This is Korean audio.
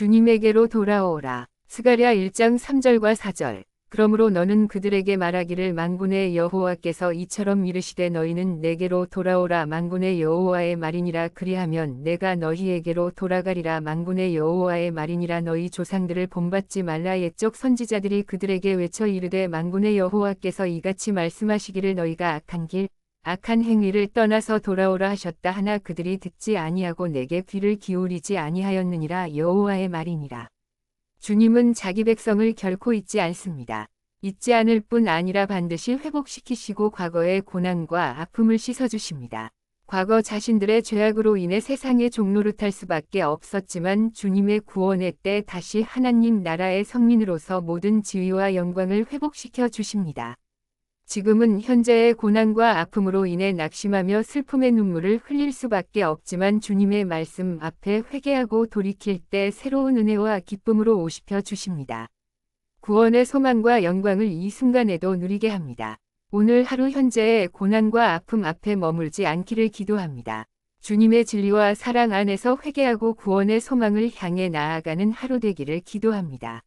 주님에게로 돌아오라. 스가랴 1장 3절과 4절. 그러므로 너는 그들에게 말하기를 만군의 여호와께서 이처럼 이르시되 너희는 내게로 돌아오라. 만군의 여호와의 말이니라. 그리하면 내가 너희에게로 돌아가리라. 만군의 여호와의 말이니라. 너희 조상들을 본받지 말라. 옛적 선지자들이 그들에게 외쳐 이르되 만군의 여호와께서 이같이 말씀하시기를 너희가 악한 길 악한 행위를 떠나서 돌아오라 하셨다 하나 그들이 듣지 아니하고 내게 귀를 기울이지 아니하였느니라 여호와의 말이니라. 주님은 자기 백성을 결코 잊지 않습니다. 잊지 않을 뿐 아니라 반드시 회복시키시고 과거의 고난과 아픔을 씻어주십니다. 과거 자신들의 죄악으로 인해 세상의 종노릇할 수밖에 없었지만 주님의 구원의 때 다시 하나님 나라의 성민으로서 모든 지위와 영광을 회복시켜 주십니다. 지금은 현재의 고난과 아픔으로 인해 낙심하며 슬픔의 눈물을 흘릴 수밖에 없지만 주님의 말씀 앞에 회개하고 돌이킬 때 새로운 은혜와 기쁨으로 오십혀 주십니다. 구원의 소망과 영광을 이 순간에도 누리게 합니다. 오늘 하루 현재의 고난과 아픔 앞에 머물지 않기를 기도합니다. 주님의 진리와 사랑 안에서 회개하고 구원의 소망을 향해 나아가는 하루 되기를 기도합니다.